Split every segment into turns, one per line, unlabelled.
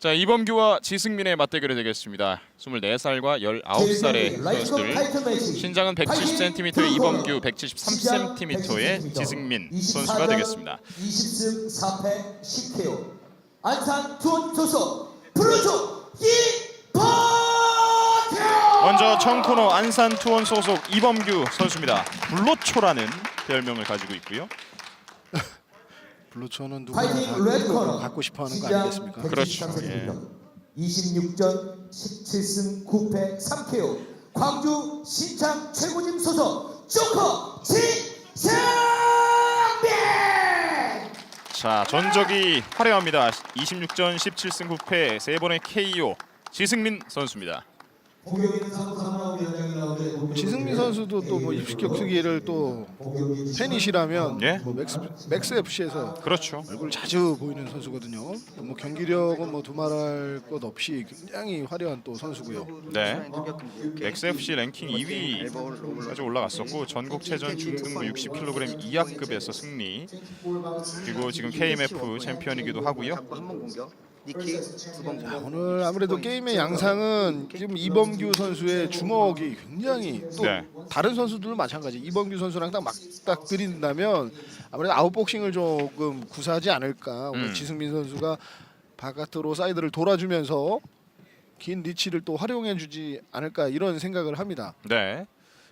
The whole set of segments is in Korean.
자 이범규와 지승민의 맞대결이 되겠습니다. 24살과 19살의 선수들. 신장은 170cm의 이범규, 173cm의 지승민 선수가 되겠습니다.
20승 4패 10KO 안산 투원 소속 프로조 이범규
먼저 청코너 안산 투원 소속 이범규 선수입니다. 불로초라는 별명을 가지고 있고요.
블루초는 누구나 다
파이팅 레드 코너
갖고 싶어하는 거 아니겠습니까?
그렇죠,
173cm 26전 17승 9패 3KO 광주 신창 최고짐 소속 조커 지상민
자 전적이 화려합니다. 26전 17승 9패 세 번의 KO 지승민 선수입니다.
지승민 선수도 또 뭐 입식 격투기를 또 팬이시라면
예?
뭐 맥스 맥스 FC에서
그렇죠.
얼굴 자주 보이는 선수거든요. 뭐 경기력은 뭐 두말할 것 없이 굉장히 화려한 또 선수고요.
네. XFC 랭킹 2위까지 올라갔었고 전국체전 중등부 60kg 이하급에서 승리. 그리고 지금 KMF 챔피언이기도 하고요.
니키 두번
자. 오늘 아무래도 게임의 양상은 지금 이범규 선수의 주먹이 굉장히 또
네.
다른 선수들도 마찬가지. 이범규 선수랑 딱 맞딱 들인다면 아무래도 아웃복싱을 조금 구사하지 않을까. 오늘
음.
지승민 선수가 바깥으로 사이드를 돌아주면서 긴 리치를 또 활용해주지 않을까 이런 생각을 합니다.
네.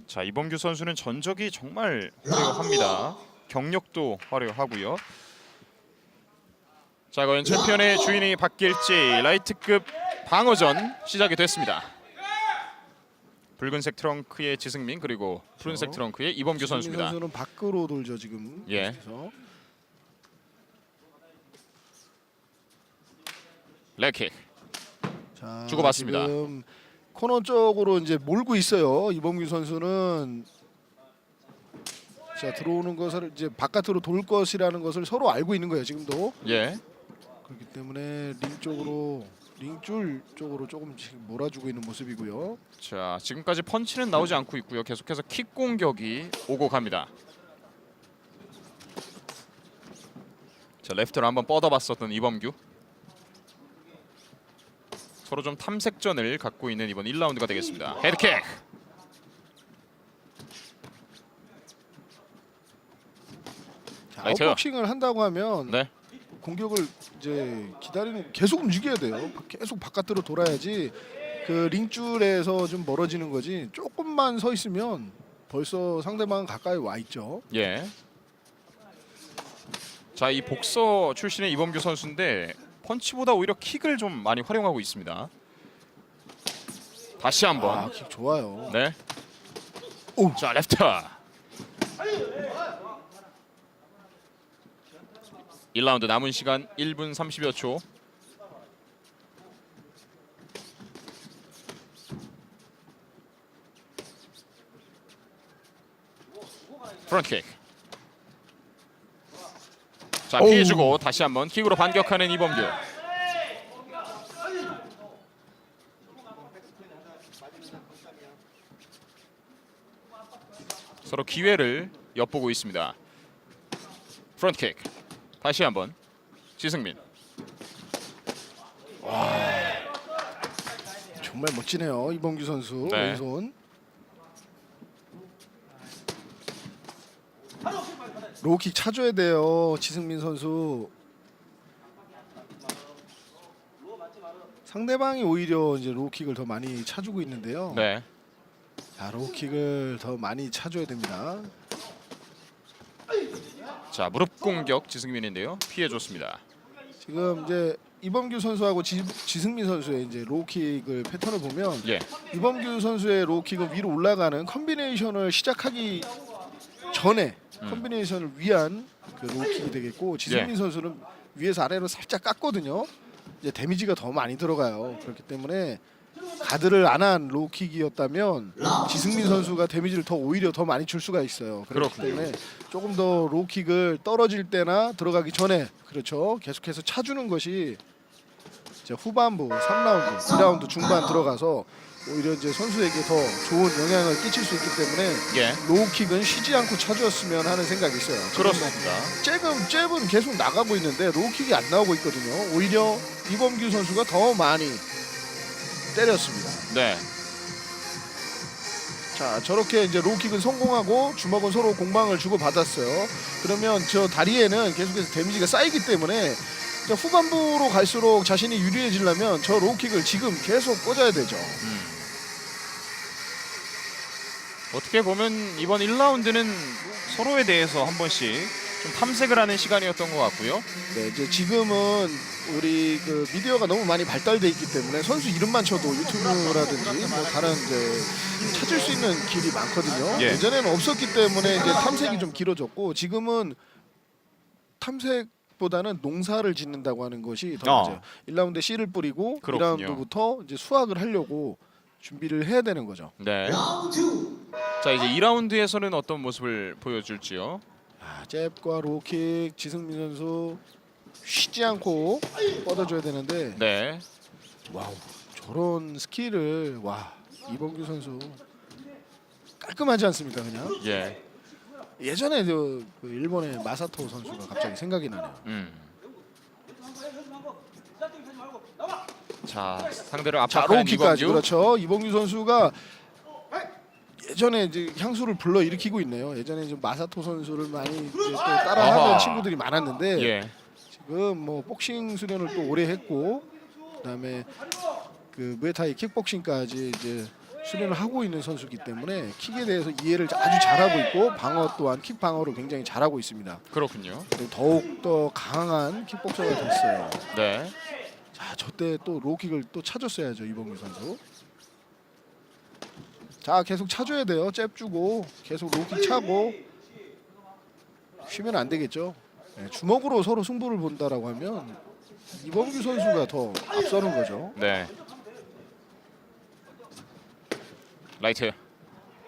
자 이범규 선수는 전적이 정말 화려합니다. 경력도 화려하고요. 자 과연 챔피언의 주인이 바뀔지 라이트급 방어전 시작이 됐습니다. 붉은색 트렁크의 지승민 그리고 푸른색 트렁크의 이범규 선수입니다.
선수는 밖으로 돌죠 지금.
예. 레킥.
자,
주고받습니다.
지금 코너 쪽으로 이제 몰고 있어요. 이범규 선수는 자 들어오는 것을 이제 바깥으로 돌 것이라는 것을 서로 알고 있는 거예요. 지금도
예.
그렇기 때문에 링 쪽으로 링줄 쪽으로 조금씩 몰아주고 있는 모습이고요.
자 지금까지 펀치는 나오지 않고 있고요. 계속해서 킥 공격이 오고 갑니다. 자 레프트로 한번 뻗어봤었던 이범규. 서로 좀 탐색전을 갖고 있는 이번 1라운드가 되겠습니다. 헤드킥.
자,
라이트.
아웃복싱을 한다고 하면
네.
공격을 이제 기다리는 계속 움직여야 돼요. 계속 바깥으로 돌아야지 그 링줄에서 좀 멀어지는 거지. 조금만 서 있으면 벌써 상대방 가까이 와 있죠.
예. 자 이 복서 출신의 이범규 선수인데 펀치보다 오히려 킥을 좀 많이 활용하고 있습니다. 다시 한번.
아, 킥 좋아요.
네.
오.
자 레프트. 1라운드 남은 시간 1분 30여 초. 프런트킥. 자
오우.
피해주고 다시 한번 킥으로 반격하는 이범규. 서로 기회를 엿보고 있습니다. 프런트킥. 다시 한번 지승민.
정말 멋지네요. 이범규 선수
네.
왼손. 로우킥 차줘야 돼요. 지승민 선수. 상대방이 오히려 이제 로우킥을 더 많이 차주고 있는데요.
네.
자, 로우킥을 더 많이 차줘야 됩니다.
자 무릎 공격 지승민인데요. 피해 줬습니다.
지금 이제 이범규 선수하고 지, 지승민 선수의 이제 로우킥을 패턴을 보면
예.
이범규 선수의 로우킥은 위로 올라가는 컨비네이션을 시작하기 전에
음.
컨비네이션을 위한 그 로우킥이 되겠고 지승민
예.
선수는 위에서 아래로 살짝 깎거든요. 이제 데미지가 더 많이 들어가요. 그렇기 때문에 가드를 안 한 로우킥이었다면 지승민 선수가 데미지를 더 오히려 더 많이 줄 수가 있어요. 그렇기
그렇군요.
때문에 조금 더 로우킥을 떨어질 때나 들어가기 전에 그렇죠. 계속해서 차주는 것이 이제 후반부 3라운드, 2라운드 중반 들어가서 오히려 이제 선수에게 더 좋은 영향을 끼칠 수 있기 때문에
예.
로우킥은 쉬지 않고 쳐줬으면 하는 생각이 있어요.
그렇습니다.
잽은 잽은 계속 나가고 있는데 로우킥이 안 나오고 있거든요. 오히려 이범규 선수가 더 많이 때렸습니다.
네.
자 저렇게 이제 로우킥은 성공하고 주먹은 서로 공방을 주고 받았어요. 그러면 저 다리에는 계속해서 데미지가 쌓이기 때문에 자, 후반부로 갈수록 자신이 유리해지려면 저 로우킥을 지금 계속 꽂아야 되죠.
음. 어떻게 보면 이번 1라운드는 서로에 대해서 한 번씩 좀 탐색을 하는 시간이었던 것 같고요.
네, 이제 지금은 우리 그 미디어가 너무 많이 발달돼 있기 때문에 선수 이름만 쳐도 유튜브라든지 뭐 다른 이제 찾을 수 있는 길이 많거든요.
예.
예전에는 없었기 때문에 이제 탐색이 좀 길어졌고 지금은 탐색 보다는 농사를 짓는다고 하는 것이 더
어.
이제 1라운드에 씨를 뿌리고
그렇군요.
2라운드부터 이제 수확을 하려고 준비를 해야 되는 거죠.
네.
라운드
2자 이제 2라운드에서는 어떤 모습을 보여줄지요.
아, 잽과 로킥 지승민 선수 쉬지 않고 뻗어줘야 되는데
네.
와우 저런 스킬을 와 이범규 선수 깔끔하지 않습니까 그냥
예.
예전에 저, 그 일본의 마사토 선수가 갑자기 생각이 나네요.
음. 자 상대를
자 로우킥까지
이범규.
그렇죠. 이범규 선수가 예전에 이제 향수를 불러 일으키고 있네요. 예전에 이제 마사토 선수를 많이 이제 또 따라하던
아하.
친구들이 많았는데
예.
지금 뭐 복싱 수련을 또 오래 했고 그다음에 그 무에타이 킥복싱까지 이제 수련을 하고 있는 선수이기 때문에 킥에 대해서 이해를 아주 잘하고 있고 방어 또한 킥 방어를 굉장히 잘하고 있습니다.
그렇군요.
더욱 더 강한 킥복서가 됐어요.
네.
자, 저때 또 로킥을 또 찾았어야죠 이범규 선수. 자, 계속 차줘야 돼요. 잽 주고 계속 로킥 차고 쉬면 안 되겠죠. 네, 주먹으로 서로 승부를 본다라고 하면 이범규 선수가 더 앞서는 거죠.
네. 라이트.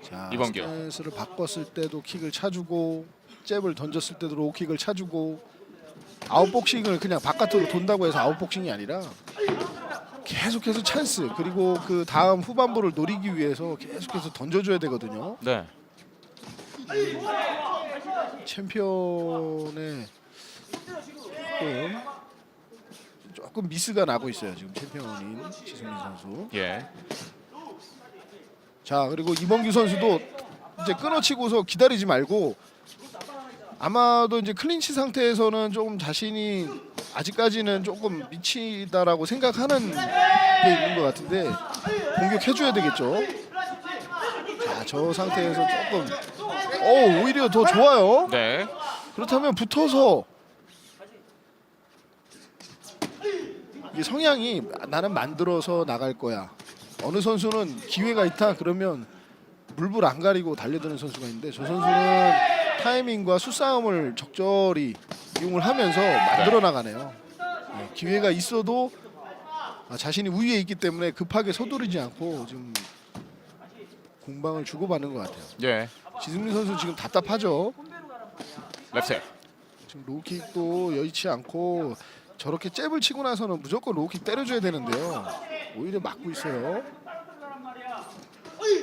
자,
이범규.
스탠스를 바꿨을 때도 킥을 차주고 잽을 던졌을 때도 로킥을 차주고 아웃복싱을 그냥 바깥으로 돈다고 해서 아웃복싱이 아니라 계속해서 찬스 그리고 그 다음 후반부를 노리기 위해서 계속해서 던져줘야 되거든요.
네.
챔피언의 조금 조금 미스가 나고 있어요 지금 챔피언인 지승민 선수.
예.
자 그리고 이범규 선수도 이제 끊어치고서 기다리지 말고 아마도 이제 클린치 상태에서는 조금 자신이 아직까지는 조금 미치다라고 생각하는 게 있는 것 같은데 공격해줘야 되겠죠. 자 저 상태에서 조금 어 오히려 더 좋아요.
네.
그렇다면 붙어서 이게 성향이 나는 만들어서 나갈 거야. 어느 선수는 기회가 있다 그러면 물불 안 가리고 달려드는 선수가 있는데 저 선수는 타이밍과 수싸움을 적절히 이용을 하면서 만들어 나가네요. 네, 기회가 있어도 아, 자신이 우위에 있기 때문에 급하게 서두르지 않고 지금 공방을 주고받는 것 같아요.
예.
지승민 선수 지금 답답하죠.
랩트.
지금 로킥도 여의치 않고 저렇게 잽을 치고 나서는 무조건 로킥 때려줘야 되는데요. 오히려 막고 있어요.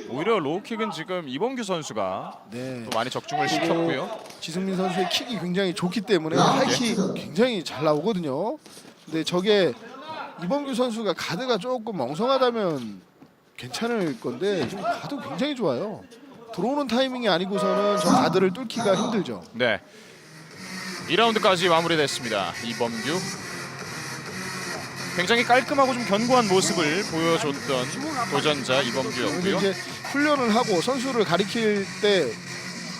오히려 로우킥은 지금 이범규 선수가
네.
또 많이 적중을 시켰고요.
지승민 선수의 킥이 굉장히 좋기 때문에 하이킥 굉장히 잘 나오거든요. 근데 저게 이범규 선수가 가드가 조금 엉성하다면 괜찮을 건데 지금 가드 굉장히 좋아요. 들어오는 타이밍이 아니고서는 저 가드를 뚫기가 힘들죠.
네. 2라운드까지 마무리됐습니다. 이범규. 굉장히 깔끔하고 좀 견고한 모습을 보여줬던 도전자 이범규였고요.
이제 훈련을 하고 선수를 가리킬 때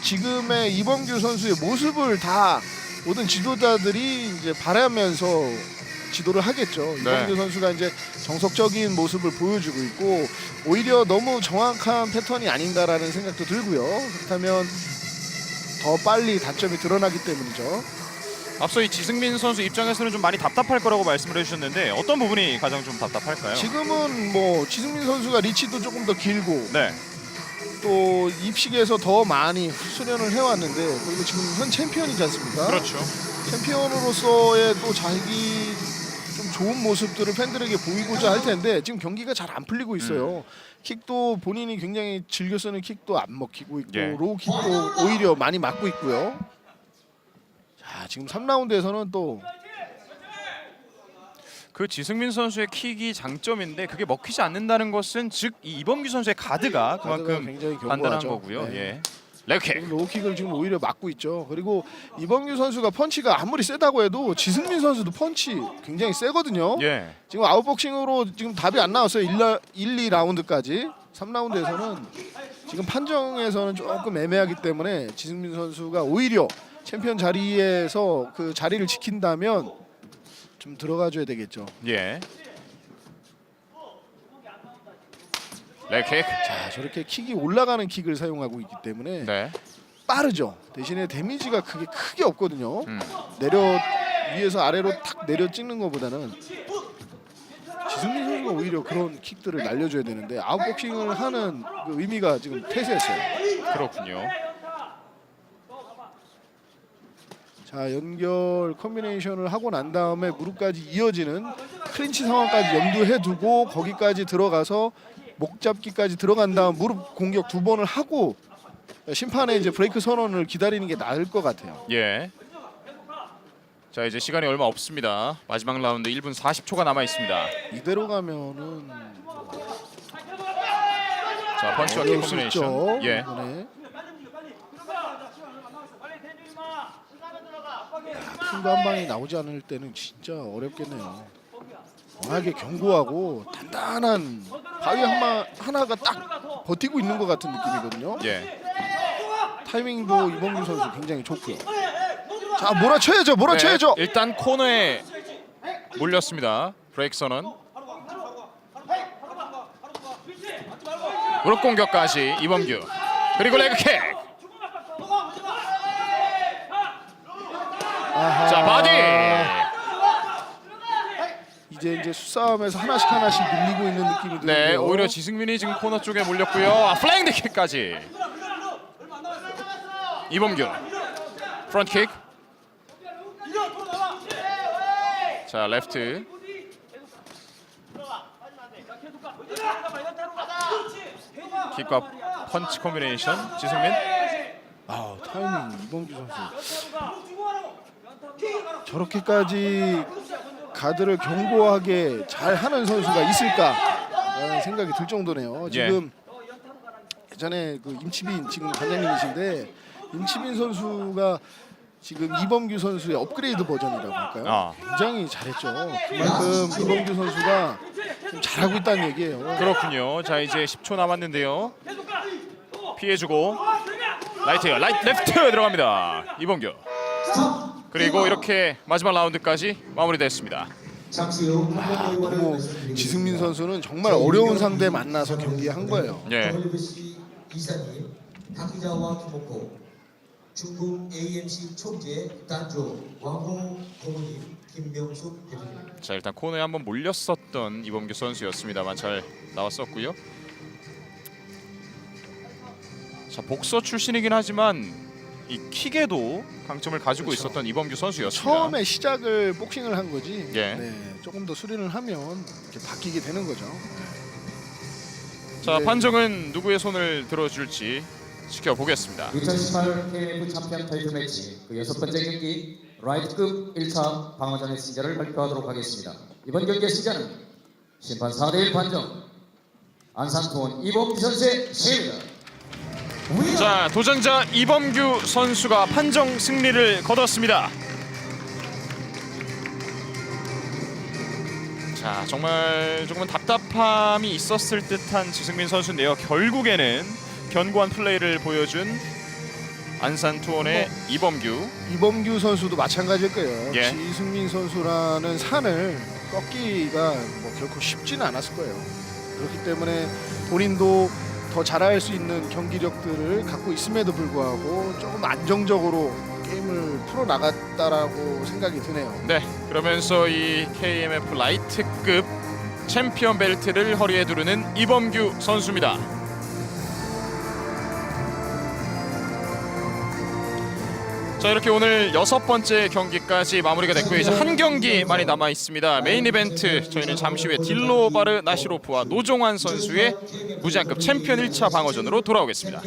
지금의 이범규 선수의 모습을 다 모든 지도자들이 이제 바라면서 지도를 하겠죠.
네.
이범규 선수가 이제 정석적인 모습을 보여주고 있고 오히려 너무 정확한 패턴이 아닌가라는 생각도 들고요. 그렇다면 더 빨리 단점이 드러나기 때문이죠.
앞서 이 지승민 선수 입장에서는 좀 많이 답답할 거라고 말씀을 해주셨는데 어떤 부분이 가장 좀 답답할까요?
지금은 뭐 지승민 선수가 리치도 조금 더 길고
네.
또 입식에서 더 많이 수련을 해왔는데 그리고 지금 현 챔피언이지 않습니까?
그렇죠.
챔피언으로서의 또 자기 좀 좋은 모습들을 팬들에게 보이고자 할 텐데 지금 경기가 잘 안 풀리고 있어요. 킥도 본인이 굉장히 즐겨 쓰는 킥도 안 먹히고 있고
예.
로우 킥도 오히려 많이 맞고 있고요. 자 지금 3라운드에서는 또
그 지승민 선수의 킥이 장점인데 그게 먹히지 않는다는 것은 즉 이 이범규 선수의 가드가
가드가
그만큼
굉장히
단단한
견고하죠.
거고요.
네.
예. 레그킥.
로우킥을 지금 오히려 맞고 있죠. 그리고 이범규 선수가 펀치가 아무리 세다고 해도 지승민 선수도 펀치 굉장히 세거든요.
예.
지금 아웃복싱으로 지금 답이 안 나왔어요. 1, 1 2라운드까지. 3라운드에서는 지금 판정에서는 조금 애매하기 때문에 지승민 선수가 오히려 챔피언 자리에서 그 자리를 지킨다면 좀 들어가 줘야 되겠죠.
예. 레그킥.
자, 저렇게 킥이 올라가는 킥을 사용하고 있기 때문에
네.
빠르죠. 대신에 데미지가 크게 크게 없거든요.
음.
내려 위에서 아래로 탁 내려 찍는 것보다는 지승민 선수가 오히려 그런 킥들을 날려줘야 되는데 아웃복싱을 하는 그 의미가 지금 폐쇄했어요.
그렇군요.
자 연결 컨비네이션을 하고 난 다음에 무릎까지 이어지는 클린치 상황까지 염두해 두고 거기까지 들어가서 목 잡기까지 들어간 다음 무릎 공격 두 번을 하고 심판의 이제 브레이크 선언을 기다리는 게 나을 것 같아요.
예. 자 이제 시간이 얼마 없습니다. 마지막 라운드 1분 40초가 남아 있습니다.
이대로 가면은
자 펀치와 킥
어려울 수 있죠.
콤비네이션. 예.
이번에. 큰거 한 방이 나오지 않을 때는 진짜 어렵겠네요. 워낙에 견고하고 단단한 바위 한마 하나가 딱 버티고 있는 것 같은 느낌이거든요.
예.
타이밍도 이범규 선수 굉장히 좋고요. 자 몰아쳐야죠, 몰아쳐야죠.
네, 일단 코너에 몰렸습니다. 브레이크 선언. 무릎 공격까지 이범규. 그리고 레그킥.
아하.
자 바디.
이제 이제 수싸움에서 하나씩 하나씩 밀리고 있는 느낌이 드는데요.
네, 오히려 지승민이 지금 코너 쪽에 몰렸고요. 아, 플라잉 킥까지. 이범규. 프런트 킥. 자, 레프트. 킥과 펀치 콤비네이션 지승민.
아 타이밍 이범규 선수 저렇게까지 가드를 견고하게 잘 하는 선수가 있을까라는 생각이 들 정도네요. 지금 예전에 그 임치빈 지금 관장님이신데 임치빈 선수가 지금 이범규 선수의 업그레이드 버전이라고 할까요?
아.
굉장히 잘했죠. 그만큼 이범규 선수가 좀 잘하고 있다는 얘기예요.
그렇군요. 자, 이제 10초 남았는데요. 피해주고 라이트, 라이트, 레프트 들어갑니다. 이범규. 그리고 이렇게 마지막 라운드까지 마무리됐습니다.
후
너무 지승민 선수는 정말 어려운 상대 만나서 경기한 거예요.
예.
WBC 이사님 박기자와 김목호 중국 AMC 총재 단조 왕호 고모님 김명숙 대표님
자 일단 코너에 한번 몰렸었던 이범규 선수였습니다만 잘 나왔었고요. 자 복서 출신이긴 하지만 이 킥에도 강점을 가지고
그렇죠.
있었던 이범규 선수였습니다.
처음에 시작을 복싱을 한 거지.
예.
네, 조금 더 수련을 하면 이렇게 바뀌게 되는 거죠.
자
네.
판정은 누구의 손을 들어줄지 지켜보겠습니다.
2018 KF 챔피언 타이틀 매치 그 여섯 번째 경기 라이트급 1차 방어전의 승자를 발표하도록 하겠습니다. 이번 경기의 승자는 심판 4대1 판정 안산투원 이범기 선수의 승리입니다.
자 도전자 이범규 선수가 판정 승리를 거뒀습니다. 자 정말 조금은 답답함이 있었을 듯한 지승민 선수인데요. 결국에는 견고한 플레이를 보여준 안산 투원의 이범규.
이범규 선수도 마찬가지일 거예요.
예.
지승민 선수라는 산을 꺾기가 뭐 결코 쉽지는 않았을 거예요. 그렇기 때문에 본인도 더 잘할 수 있는 경기력들을 갖고 있음에도 불구하고 조금 안정적으로 게임을 풀어 나갔다라고 생각이 드네요.
네, 그러면서 이 KMF 라이트급 챔피언 벨트를 허리에 두르는 이범규 선수입니다. 자 이렇게 오늘 여섯 번째 경기까지 마무리가 됐고요. 이제 한 경기만이 남아 있습니다. 메인 이벤트 저희는 잠시 후에 딜로바르 나시로프와 노종환 선수의 무제한급 챔피언 1차 방어전으로 돌아오겠습니다.